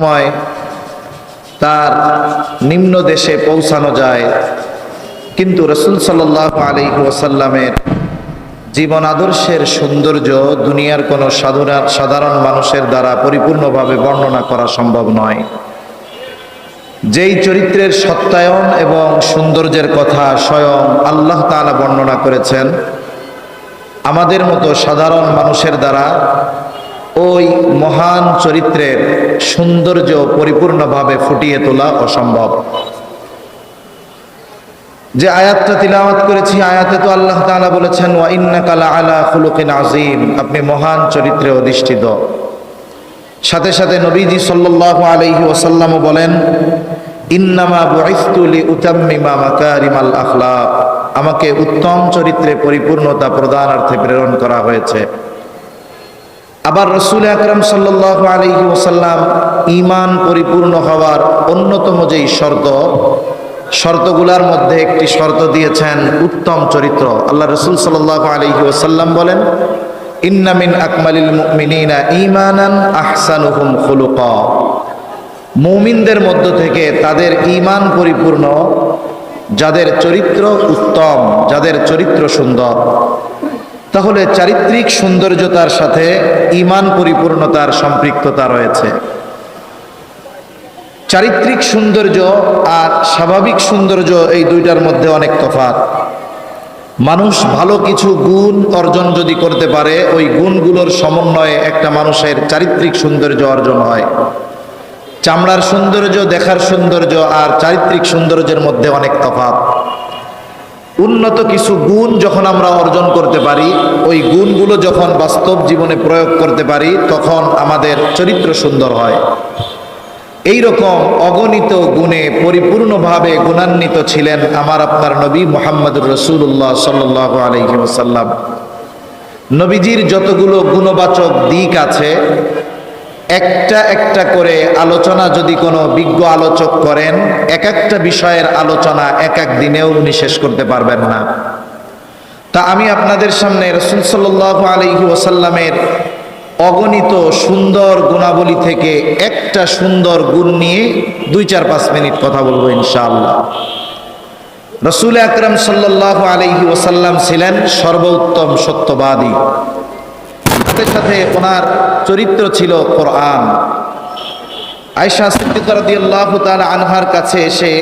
সময় তার নিম্ন দেশে পৌঁছানো যায়। কিন্তু রসুল সাল্লাহ আলী ওসাল্লামের জীবন আদর্শের সৌন্দর্য দুনিয়ার কোনো সাধারণ সাধারণ মানুষের দ্বারা পরিপূর্ণভাবে বর্ণনা করা সম্ভব নয়। যেই চরিত্রের সত্যায়ন এবং সৌন্দর্যের কথা স্বয়ং আল্লাহ তাআলা বর্ণনা করেছেন, আমাদের মতো সাধারণ মানুষের দ্বারা ওই মহান চরিত্রের সৌন্দর্য পরিপূর্ণভাবে ফুটিয়ে তোলা অসম্ভব। যে আয়াতটা তিলাওয়াত করেছি, আয়াতে তো আল্লাহ তাআলা বলেছেন, ওয়া ইন্নাকা আলা খুলুকিন আযীম আপনি মহান চরিত্রে অধিষ্ঠিত। সাথে সাথে নবীজি সাল্লাল্লাহু আলাইহি ওয়াসাল্লামও বলেন, ইন্নামা বুইসতু লিউতাম্মিমা মাকারিমাল আখলাক আমাকে উত্তম চরিত্রে পরিপূর্ণতা প্রদানার্থে প্রেরণ করা হয়েছে। আবার রসুল আকরম সাল্লাহ আলহি ওসাল্লাম ইমান পরিপূর্ণ হওয়ার অন্যতম যেই শর্ত, শর্তগুলার মধ্যে একটি শর্ত দিয়েছেন উত্তম চরিত্র। আল্লাহ রসুল সাল্লাহ আলহি ওসাল্লাম বলেন ইন্নামিন আকমালিল মুমিনিনা ইমানান আহসানুহুম খুলুকা। মুমিনদের মধ্য থেকে তাদের ইমান পরিপূর্ণ, যাদের চরিত্র উত্তম, যাদের চরিত্র সুন্দর তাহলে চারিত্রিক সৌন্দর্যতার সাথে ইমান পরিপূর্ণতার সম্পৃক্ততা রয়েছে। চারিত্রিক সৌন্দর্য আর স্বাভাবিক সৌন্দর্য এই দুইটার মধ্যে অনেক তফাত মানুষ ভালো কিছু গুণ অর্জন যদি করতে পারে, ওই গুণগুলোর সমন্বয়ে একটা মানুষের চারিত্রিক সৌন্দর্য অর্জন হয়। চামড়ার সৌন্দর্য, দেখার সৌন্দর্য আর চারিত্রিক সৌন্দর্যের মধ্যে অনেক তফাৎ। উন্নত কিছু গুণ যখন আমরা অর্জন করতে পারি, ওই গুণগুলো যখন বাস্তব জীবনে প্রয়োগ করতে পারি, তখন আমাদের চরিত্র সুন্দর হয়। এই রকম অগণিত গুণে পরিপূর্ণভাবে গুণান্বিত ছিলেন আমার আপনার নবী মোহাম্মদুর রসুল্লাহ সাল্লাহ আলহিমসাল্লাম নবীজির যতগুলো গুণবাচক দিক আছে একটা একটা করে আলোচনা যদি কোনো বিজ্ঞ আলোচক করেন, এক একটা বিষয়ের আলোচনা এক এক দিনেও উনি শেষ করতে পারবেন না। তা আমি আপনাদের সামনে রসুল সাল্লাহ আলহি ওসাল্লামের অগণিত সুন্দর গুণাবলী থেকে একটা সুন্দর গুণ নিয়ে দুই চার পাঁচ মিনিট কথা বলব ইনশাআল্লাহ। রসুল আকরম সাল্লাহ আলহি ওসাল্লাম ছিলেন সর্বোত্তম সত্যবাদী। সাথে সাথে ওনার চরিত্র ছিল কোরআন। আয়সা সিদ্দিকারদিয়াল্লাহ তাআলা আনহার কাছে এসে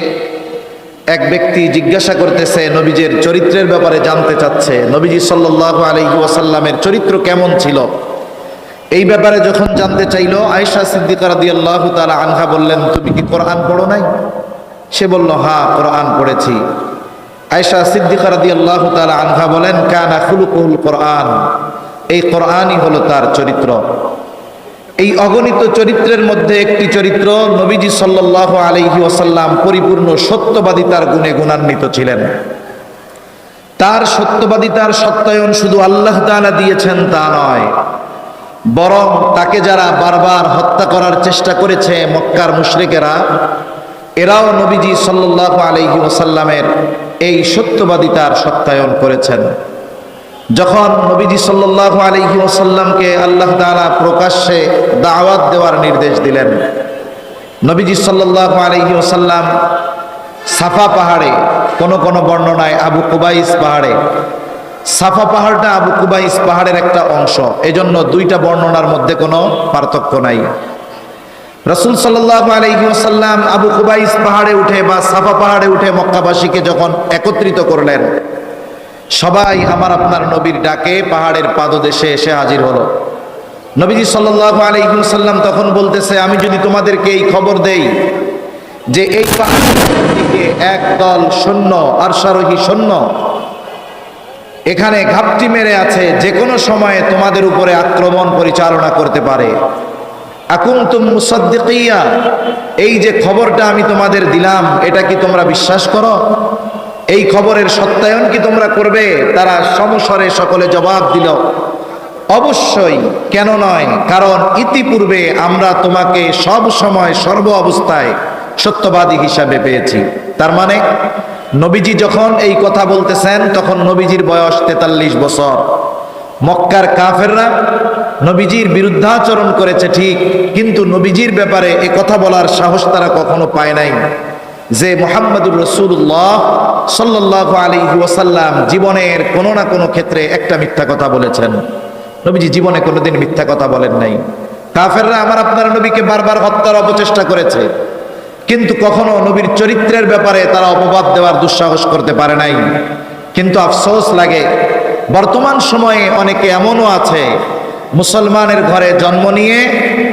এক ব্যক্তি জিজ্ঞাসা করতেছে, নবীজের চরিত্রের ব্যাপারে জানতে চাচ্ছে। নবীজি সাল্লাহ আলহি ওয়াসাল্লামের চরিত্র কেমন ছিল? এই ব্যাপারে যখন জানতে চাইল আয়সা সিদ্দিকারদিয়াল্লাহ তাআলা আনহা বললেন, তুমি কি কোরআন পড়ো নাই? সে বলল হ্যাঁ কোরআন পড়েছি। আয়সা সিদ্দিকারদিয়াল্লাহ তাআলা আনহা বলেন, কানা খুলুকুল কোরআন। এই কোরআনই হলো তার চরিত্র। এই অগণিত চরিত্রের মধ্যে একটি চরিত্র নবীজি সাল্লাহ আলহি ওসাল্লাম পরিপূর্ণ সত্যবাদিতার গুণে গুণান্বিত ছিলেন। তার সত্যবাদিতার সত্যায়ন শুধু আল্লাহ তাআলা দিয়েছেন তা নয়, বরং তাকে যারা বারবার হত্যা করার চেষ্টা করেছে মক্কার মুশরিকেরা, এরাও নবীজি সাল্লাহ আলহি ওসাল্লামের এই সত্যবাদিতার সত্যায়ন করেছেন। যখন নবীজি সাল্লাহ আলহি ওসাল্লামকে আল্লাহ তালা প্রকাশ্যে দাওয়াত দেওয়ার নির্দেশ দিলেন, নবীজি সাল্লাহ আলহি ওসাল্লাম সাফা পাহাড়ে, কোন কোন বর্ণনায় আবু কুবাইস পাহাড়ে, সাফা পাহাড়টা আবু কুবাইস পাহাড়ের একটা অংশ, এজন্য দুইটা বর্ণনার মধ্যে কোনো পার্থক্য নাই। রসুল সাল্লাহ আলহি ওসাল্লাম আবু কুবাইস পাহাড়ে উঠে বা সাফা পাহাড়ে উঠে মক্কাবাসীকে যখন একত্রিত করলেন সবাই আমার আপনার নবীর ডাকে পাহাড়ের পাদদেশে এসে হাজির হলো। নবীজি সাল্লাহ আলহিমসাল্লাম তখন বলতেছে, আমি যদি তোমাদেরকে এই খবর দেই যে এই পাহাড়ের দিকে একদল সৈন্য, আরশারোহী সৈন্য এখানে ঘাপটি মেরে আছে যে কোনো সময়ে তোমাদের উপরে আক্রমণ পরিচালনা করতে পারে। আকুমতুম মুসাদ্দিকিয়া, এই যে খবরটা আমি তোমাদের দিলাম, এটা কি তোমরা বিশ্বাস করো? এই খবরের সত্যায়ন কি তোমরা করবে? তারা সমস্বরে সকলে জবাব দিল, অবশ্যই, কেন নয়? কারণ ইতিপূর্বে আমরা তোমাকে সব সময় সর্ব অবস্থায় সত্যবাদী হিসাবে পেয়েছি। তার মানে নবীজি যখন এই কথা বলতেছেন, তখন নবীজির বয়স তেতাল্লিশ বছর। মক্কার কাফেররা নবীজির বিরুদ্ধাচরণ করেছে ঠিক, কিন্তু নবীজির ব্যাপারে এ কথা বলার সাহস তারা কখনো পায় নাই। যে মোহাম্মদুর রসুল্লাহ সাল্লাহ আলী ওয়াসাল্লাম জীবনের কোনো না কোনো ক্ষেত্রে একটা মিথ্যা কথা বলেছেন। নবীজি জীবনে কোনোদিন মিথ্যা কথা বলেন নাই। কাফেররা আমার আপনার নবীকে বারবার হত্যার অপচেষ্টা করেছে। কিন্তু কখনো নবীর চরিত্রের ব্যাপারে তারা অপবাদ দেওয়ার দুঃসাহস করতে পারে নাই। কিন্তু আফসোস লাগে, বর্তমান সময়ে অনেকে এমনও আছে, মুসলমানের ঘরে জন্ম নিয়ে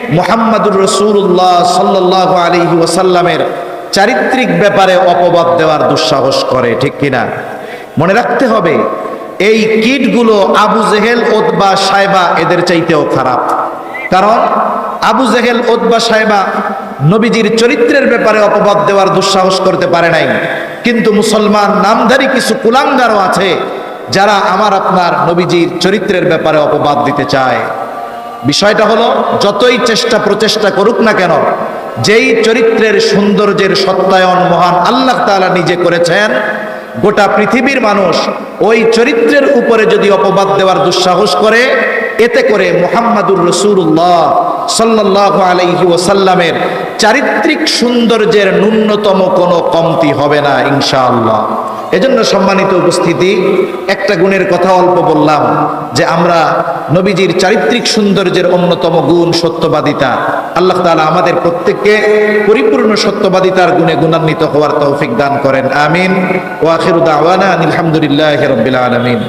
মোহাম্মদুর রসুল্লাহ সাল্লাহ আলী ওসাল্লামের চারিত্রিক ব্যাপারে অপবাদ দেওয়ার দুঃসাহস করে, ঠিক কিনা? মনে রাখতে হবে, এই কিটগুলো আবু জেহেল, ওতবা সাইবা এদের চাইতেও খারাপ। কারণ আবু জেহেল, ওতবা সাহেবা নবীজির চরিত্রের ব্যাপারে অপবাদ দেওয়ার দুঃসাহস করতে পারে নাই। কিন্তু মুসলমান নামধারী কিছু কুলাঙ্গারও আছে যারা আমার, আপনার নবীজির চরিত্রের ব্যাপারে অপবাদ দিতে চায়। বিষয়টা হলো, যতই চেষ্টা প্রচেষ্টা করুক না কেন যেই চরিত্রের সৌন্দর্যের সত্যায়ন মহান আল্লাহ তালা নিজে করেছেন, গোটা পৃথিবীর মানুষ ওই চরিত্রের উপরে যদি অপবাদ দেওয়ার দুঃসাহস করে, এতে করে মোহাম্মদুর রসুল্লাহ সাল্লাহ আলহি ওসাল্লামের চারিত্রিক সৌন্দর্যের ন্যূনতম কোনো কমতি হবে না, ইনশাআল্লাহ। এজন্য সম্মানিত উপস্থিতি, একটা গুণের কথা অল্প বললাম, যে আমরা নবীজির চারিত্রিক সৌন্দর্যের অন্যতম গুণ সত্যবাদিতা। আল্লাহ তালা আমাদের প্রত্যেককে পরিপূর্ণ সত্যবাদিতার গুণে গুণান্বিত হওয়ার তৌফিক দান করেন। আমিন। ওয়াখিরু আলহামদুলিল্লাহ রাব্বিল আলামিন।